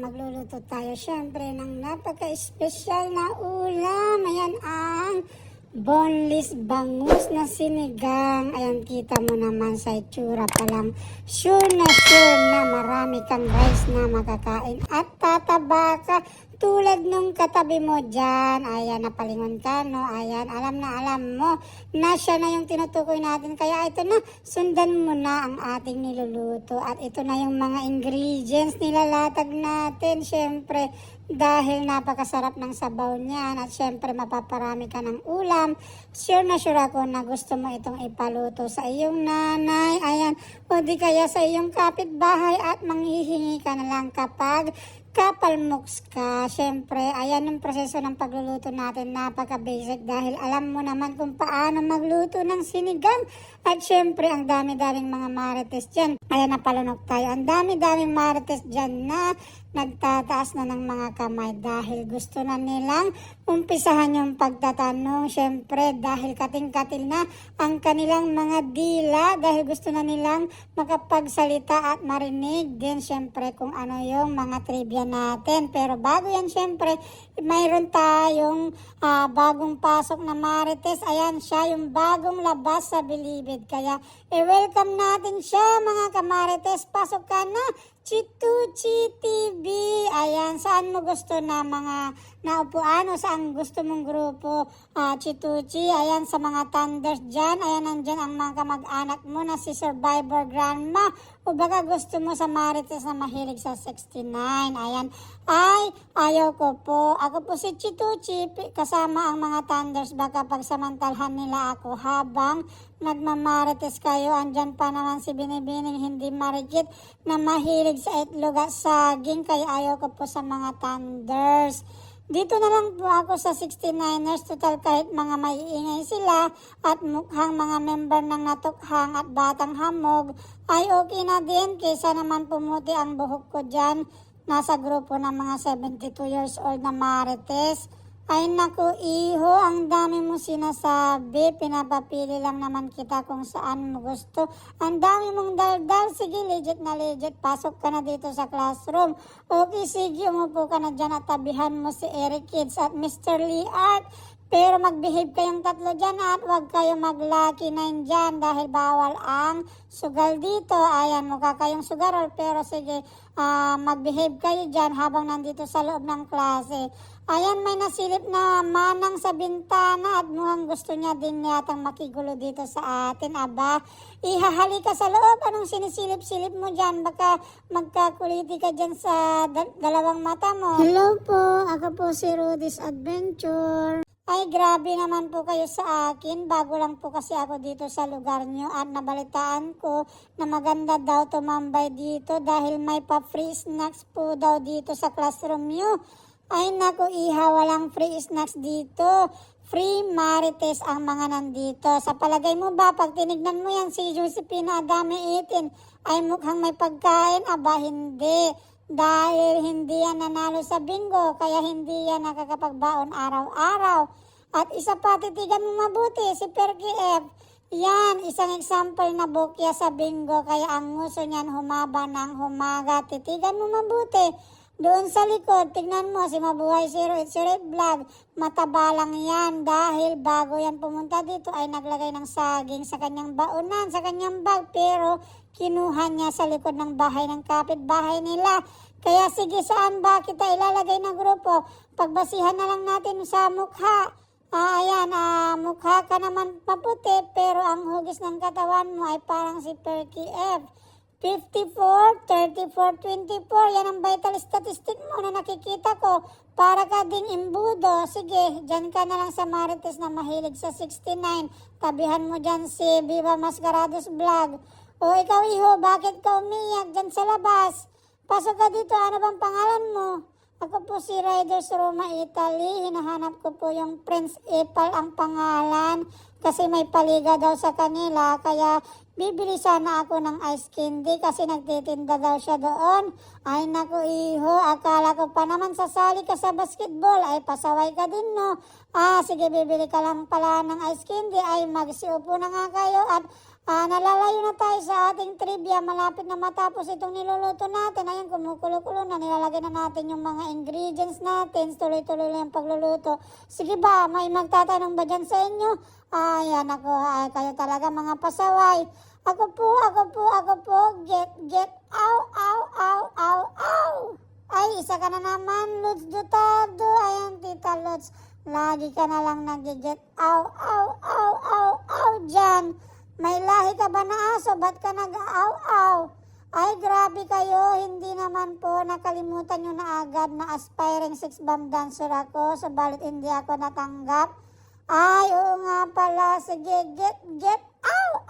magluluto tayo syempre ng napaka-espesyal na ulam. Ayan ang boneless bangus na sinigang. Ayan, kita mo naman sa itsura pa lang. Sure na sure na marami kang rice na makakain at tataba ka tulad nung katabi mo dyan. Ayan, napalingon ka, no? Ayan, alam na alam mo na siya na yung tinutukoy natin. Kaya ito na, sundan mo na ang ating niluluto. At ito na yung mga ingredients nilalatag natin. Siyempre, dahil napakasarap ng sabaw niyan at syempre mapaparami ka ng ulam. Sure na sure ako na gusto mo itong ipaluto sa iyong nanay. Ayan, o di kaya sa iyong kapitbahay at manghihingi ka na lang kapag kapalmoks ka. Siyempre, ayan yung proseso ng pagluluto natin. Napaka-basic dahil alam mo naman kung paano magluto ng sinigang. At siyempre, ang dami-daming mga marites dyan. Ayan, napalunok tayo. Ang dami-daming marites dyan na nagtataas na ng mga kamay dahil gusto na nilang umpisahan yung pagtatanong. Siyempre, dahil kating-katil na ang kanilang mga dila dahil gusto na nilang makapagsalita at marinig din siyempre kung ano yung mga trivia natin. Pero bago yan siyempre, mayroon tayong ah, bagong pasok na Marites. Ayan siya, yung bagong labas sa Bilibid. Kaya i-welcome natin siya mga kamarites. Pasok ka na! Chituchi TV. Ayan, saan mo gusto na mga naupuan o saan gusto mong grupo ah, Chituchi? Ayan, sa mga thunders dyan. Ayan, nandyan ang mga kamag-anak mo na si Survivor Grandma. O baka gusto mo sa Marites na mahilig sa 69. Ayan, ay, ayaw ko po. Ako po si Chituchi, kasama ang mga thunders. Baka pagsamantalhan nila ako habang nagmamarites kayo. Andyan pa naman si Binibining hindi marikit na mahilig sa itlog at saging. Kaya ayaw ko po sa mga thunders. Dito na lang po ako sa 69ers. Total kahit mga maiingay sila at mukhang mga member ng natukhang at batang hamog ay okay na din. Kaysa naman pumuti ang buhok ko dyan. Nasa grupo ng mga 72 years old na marites. Ay naku, iho, ang dami mo sinasabi. Pinapapili lang naman kita kung saan mo gusto. Ang dami mong daldal. Sige, legit na legit. Pasok ka na dito sa classroom. Okay, sige, umupo ka na dyan at tabihan mo si Eric Kids at Mr. Lee Art. Pero mag-behave kayong tatlo dyan at huwag kayo mag-lucky nine dyan dahil bawal ang sugal dito. Ayan, mukha kayong sugarol pero sige, ah, mag-behave kayo dyan habang nandito sa loob ng klase. Ayan, may nasilip na manang sa bintana at mukhang gusto niya din yatang makigulo dito sa atin. Aba, ihahali ka sa loob. Anong sinisilip-silip mo dyan? Baka magkakuliti ka dyan sa da- dalawang mata mo. Hello po, ako po si Rudy's Adventure. Ay, grabe naman po kayo sa akin. Bago lang po kasi ako dito sa lugar nyo at nabalitaan ko na maganda daw tumambay dito dahil may pa-free snacks po daw dito sa classroom nyo. Ay, naku, iha, walang free snacks dito. Free marites ang mga nandito. Sa palagay mo ba, pag tinignan mo yan si Josephina Adame 18, ay mukhang may pagkain? Aba, hindi. Dahil hindi yan nanalo sa bingo, kaya hindi yan nakakapagbaon araw-araw. At isa pa, titigan mo mabuti, si Perky F. Yan, isang example na bukya sa bingo, kaya ang nguso niyan humaba ng humaga. Titigan mo mabuti. Doon sa likod, tignan mo si Mabuhay 080 Vlog. Mataba lang yan dahil bago yan pumunta dito ay naglagay ng saging sa kanyang baunan, sa kanyang bag. Pero kinuha niya sa likod ng bahay ng kapitbahay nila. Kaya sige, saan ba kita ilalagay ng grupo? Pagbasihan na lang natin sa mukha. Ah, ayan, ah, mukha ka naman maputi pero ang hugis ng katawan mo ay parang si Perky F. 54, 34, 24. Yan ang vital statistic mo na nakikita ko. Para ka ding imbudo. Sige, dyan ka na lang sa Marites na mahilig sa 69. Tabihan mo dyan si Viva Mascarados Vlog. O ikaw, iho, bakit ka umiyak dyan sa labas? Pasok ka dito, ano bang pangalan mo? Ako po si Riders Roma Italy. Hinahanap ko po yung Prince Epal ang pangalan. Kasi may paliga daw sa kanila. Kaya bibili sana ako ng ice candy kasi nagtitinda daw siya doon. Ay naku iho, akala ko pa naman sasali ka sa basketball. Ay pasaway ka din no. Ah, sige bibili ka lang pala ng ice candy. Ay magsiupo na nga kayo at Ah, nalalayo na tayo sa ating trivia. Malapit na matapos itong niluluto natin. Ayan, kumukulo-kulo na. Nilalagay na natin yung mga ingredients natin. Tuloy-tuloy lang pagluluto. Sige ba, may magtatanong ba dyan sa inyo? Ayan ako, ay, kayo talaga mga pasaway. Ako po, ako po, ako po. Get, get, ow, ow, ow, ow, ow. Ay, isa ka na naman, Lods Dutado. Ayan, Tita Lods. Lagi ka na lang nag-get, ow, ow, ow, ow, ow, dyan. May lahi ka ba na aso? Ba't ka nag-aw-aw? Ay, grabe kayo. Hindi naman po nakalimutan nyo na agad na aspiring six bomb dancer ako. Subalit hindi ako natanggap. Ay, oo nga pala. Sige, get, get,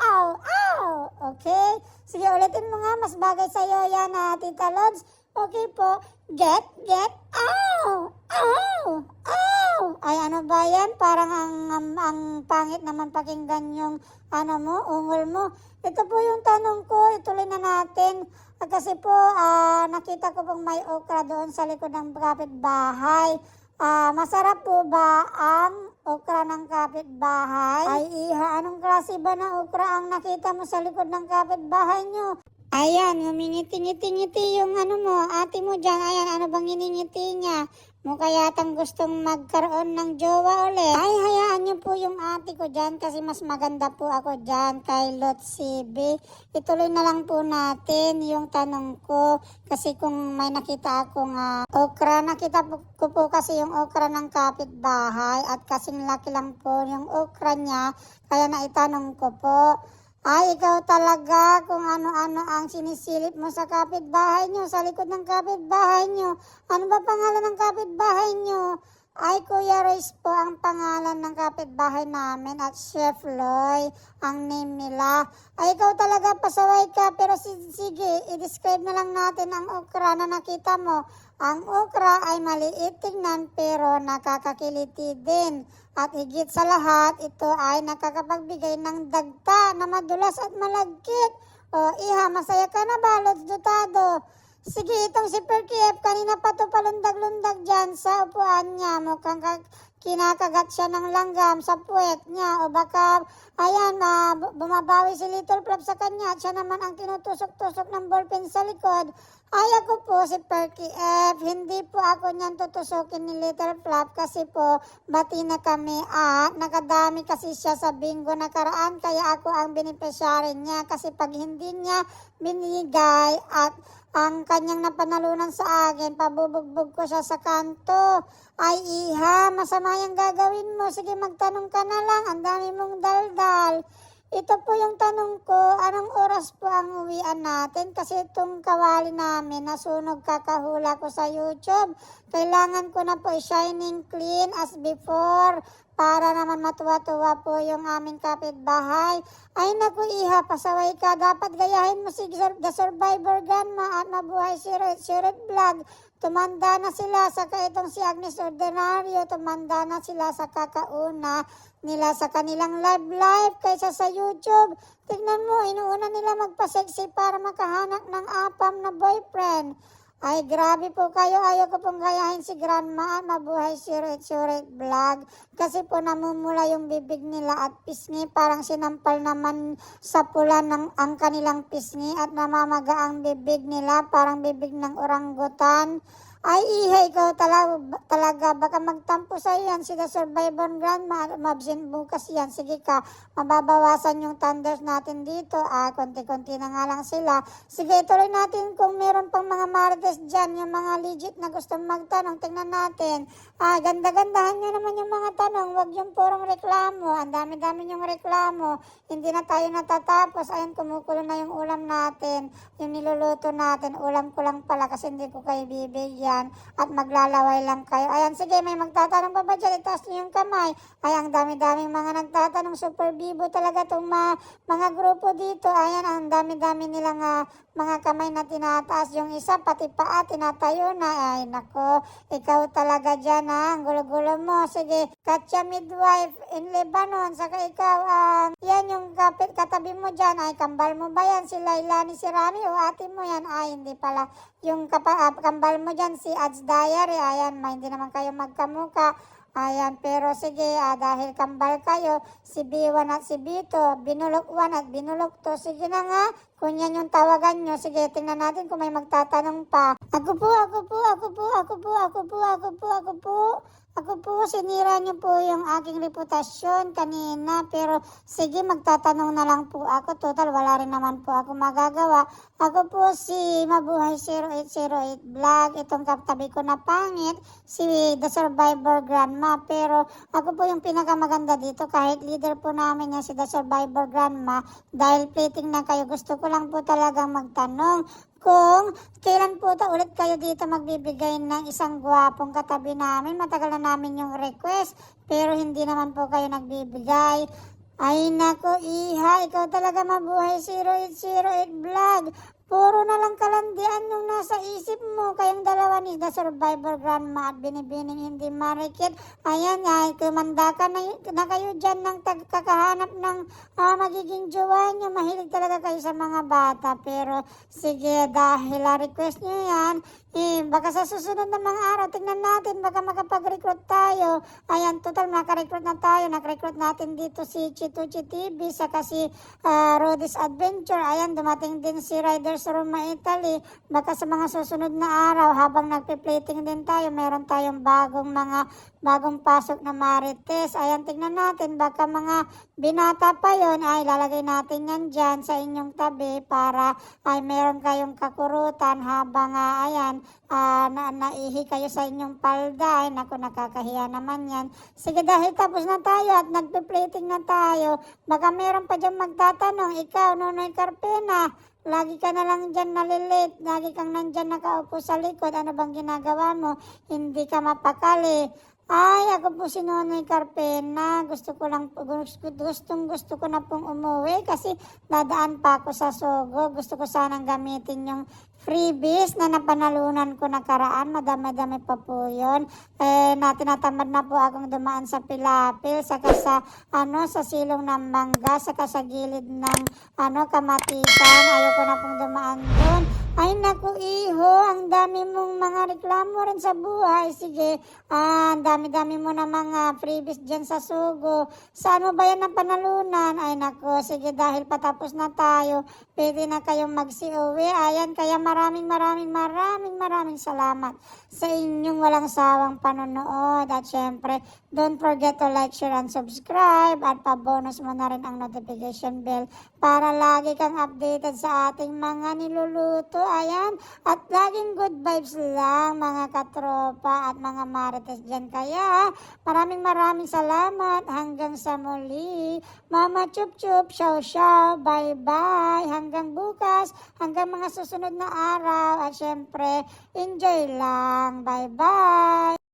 ow, ow. Okay? Sige, ulitin mo nga. Mas bagay sa'yo yan, ha, Tita Lods. Okay po. Get, get, ow, ow, ow. Ay, ano ba yan? Parang ang, ang, ang pangit naman pakinggan yung, ano mo, ungol mo. Ito po yung tanong ko. Ituloy na natin. Ah, Kasi po, ah, nakita ko pong may okra doon sa likod ng kapitbahay. Ah, masarap po ba ang okra ng kapitbahay? Ay, iha, anong klase ba na okra ang nakita mo sa likod ng kapitbahay nyo? Ayan, humingiti-ngiti-ngiti yung ano mo, ate mo dyan. Ayan, ano bang hiningiti niya? Mukha yatang gustong magkaroon ng jowa uli. Ay, hayaan niyo po yung ate ko dyan kasi mas maganda po ako dyan kay Lot CB. Ituloy na lang po natin yung tanong ko kasi kung may nakita akong ah, okra, nakita po, ko po kasi yung okra ng kapitbahay at kasing laki lang po yung okra niya kaya naitanong ko po. Ay, ikaw talaga kung ano-ano ang sinisilip mo sa kapitbahay nyo, sa likod ng kapitbahay nyo. Ano ba pangalan ng kapitbahay nyo? Ay, Kuya Royce po ang pangalan ng kapitbahay namin at Chef Loy ang name nila. Ay, ikaw talaga pasaway ka pero si- sige, i-describe na lang natin ang okra na nakita mo. Ang okra ay maliit tingnan pero nakakakiliti din. At higit sa lahat, ito ay nakakapagbigay ng dagta na madulas at malagkit. O, iha, masaya ka na ba, Lods Dotado? Sige, itong si Perkiev, kanina pa to palundag-lundag dyan sa upuan niya. Mukhang ka- kinakagat siya ng langgam sa puwet niya. O baka, ayan, bu- bumabawi si Little Flop sa kanya. At siya naman ang tinutusok-tusok ng ballpen sa likod. Ay, ako po si Perky F. Hindi po ako niyan tutusukin ni Little Flop kasi po bati na kami at nakadami kasi siya sa bingo nakaraan kaya ako ang beneficiary niya kasi pag hindi niya binigay at ang kanyang napanalunan sa akin, pabubugbog ko siya sa kanto. Ay, iha, masama yung gagawin mo. Sige, magtanong ka na lang. Ang dami mong daldal. Ito po yung tanong ko, anong oras po ang uwian natin? Kasi itong kawali namin, nasunog kakahula ko sa YouTube. Kailangan ko na po i-shining clean as before para naman matuwa-tuwa po yung aming kapitbahay. Ay naku iha, pasaway ka. Dapat gayahin mo si The Survivor Gunma at mabuhay si Red Vlog. Tumanda na sila sa itong si Agnes Ordinario. Tumanda na sila sa kakauna nila sa kanilang live live kaysa sa YouTube. Tignan mo, inuuna nila magpa-sexy para makahanap ng apam na boyfriend. Ay, grabe po kayo. Ayaw ko pong gayahin si Grandma mabuhay si Red Suret Vlog. Kasi po namumula yung bibig nila at pisngi. Parang sinampal naman sa pula ng ang kanilang pisngi at namamaga ang bibig nila. Parang bibig ng orangutan. Ay, ihay ikaw talaga, talaga. Baka magtampo sa yan si The Survivor Grandma mabsin bukas yan. Sige ka, mababawasan yung thunders natin dito. Ah, konti-konti na nga lang sila. Sige, tuloy natin kung meron pang mga marites dyan, yung mga legit na gusto magtanong. Tingnan natin. Ah, ganda-gandahan nyo naman yung mga tanong. Huwag yung purong reklamo. Ang dami-dami yung reklamo. Hindi na tayo natatapos. Ayun, kumukulo na yung ulam natin. Yung niluluto natin. Ulam ko lang pala kasi hindi ko kayo bibigyan. At maglalaway lang kayo. Ayan, sige, may magtatanong pa ba dyan? Itaas nyo yung kamay. Ay, ang dami-daming mga nagtatanong. Super bibo talaga itong ma- mga grupo dito. Ayan, ang dami-dami nilang ah, mga kamay na tinataas. Yung isa, pati paa, tinatayo na. Ay, nako, ikaw talaga dyan ha. Ang gulo-gulo mo. Sige, Katya Midwife in Lebanon. Saka ikaw, ang yan yung kapit, katabi mo dyan. Ay, kambal mo ba yan? Si Lailani, si Rami o ate mo yan? Ay, hindi pala. Yung kapa, ah, kambal mo dyan, si Ads Diary. Ayan, ma, hindi naman kayo magkamuka. Ayan, pero sige, ah, dahil kambal kayo, si B1 at si B2, binulok 1 at binulok 2, sige na nga, kung yan yung tawagan nyo, sige, tingnan natin kung may magtatanong pa. Ako po, ako po, ako po, ako po, ako po, ako po, ako po. Sinira niyo po yung aking reputasyon kanina, pero sige, magtatanong na lang po ako. Total, wala rin naman po ako magagawa. Ako po si Mabuhay 0808 Vlog, itong katabi ko na pangit, si The Survivor Grandma. Pero ako po yung pinakamaganda dito, kahit leader po namin yan si The Survivor Grandma, dahil plating na kayo, gusto ko lang po talagang magtanong kung kailan po ta ulit kayo dito magbibigay ng isang gwapong katabi namin. Matagal na namin yung request, pero hindi naman po kayo nagbibigay. Ay nako, Iha, ikaw talaga mabuhay 0808 vlog. Puro na lang kalandian yung nasa isip mo. Kayong dalawa ni The Survivor Grandma at Binibining hindi marikit. Ayan, ay kumanda ka na, na kayo dyan ng tagkakahanap ng ah, magiging jowa nyo. Mahilig talaga kayo sa mga bata. Pero sige, dahil ah, request nyo yan, eh, baka sa susunod na mga araw, tingnan natin, baka makapag-recruit tayo. Ayan, total, naka-recruit na tayo. Naka-recruit natin dito si Chituchi TV, saka si ah, Rodis Adventure. Ayan, dumating din si Riders Roma Italy. Baka sa mga susunod na araw, habang nagpe-plating din tayo, meron tayong bagong mga bagong pasok na marites. Ayan, tingnan natin, baka mga binata pa yon ay lalagay natin yan dyan sa inyong tabi para ay meron kayong kakurutan habang ah, ayan, ah, na, naihi kayo sa inyong palda. Ay, naku, nakakahiya naman yan. Sige, dahil tapos na tayo at nagpe-plating na tayo, baka meron pa dyan magtatanong, ikaw, Nonoy Carpena, Lagi ka na lang dyan nalilit, lagi kang nandyan nakaupo sa likod, ano bang ginagawa mo? Hindi ka mapakali. Ay, ako po si Nonoy Carpena. Gusto ko lang, gusto, gustong gusto ko na pong umuwi kasi dadaan pa ako sa Sogo. Gusto ko sanang gamitin yung freebies na napanalunan ko nakaraan. Madami-dami pa po yun. Eh, na tinatamad na po akong dumaan sa Pilapil, saka sa, ano, sa silong ng mangga, saka sa gilid ng, ano, kamatisan. Ayoko na pong dumaan doon. Ay naku iho, ang dami mong mga reklamo rin sa buhay. Sige, ah, ang dami-dami mo na mga freebies dyan sa sugo. Saan mo ba yan ang panalunan? Ay naku, sige dahil patapos na tayo, pwede na kayong magsiuwi. Ayan, kaya maraming maraming maraming maraming salamat sa inyong walang sawang panonood. At syempre, don't forget to like, share, and subscribe. At pa-bonus mo na rin ang notification bell para lagi kang updated sa ating mga niluluto. Ayan. At laging good vibes lang mga katropa at mga marites dyan. Kaya maraming maraming salamat. Hanggang sa muli. Mama Chup Chup, Shaw Shaw, bye bye. Hanggang bukas, hanggang mga susunod na araw. At syempre, enjoy lang. Bye bye.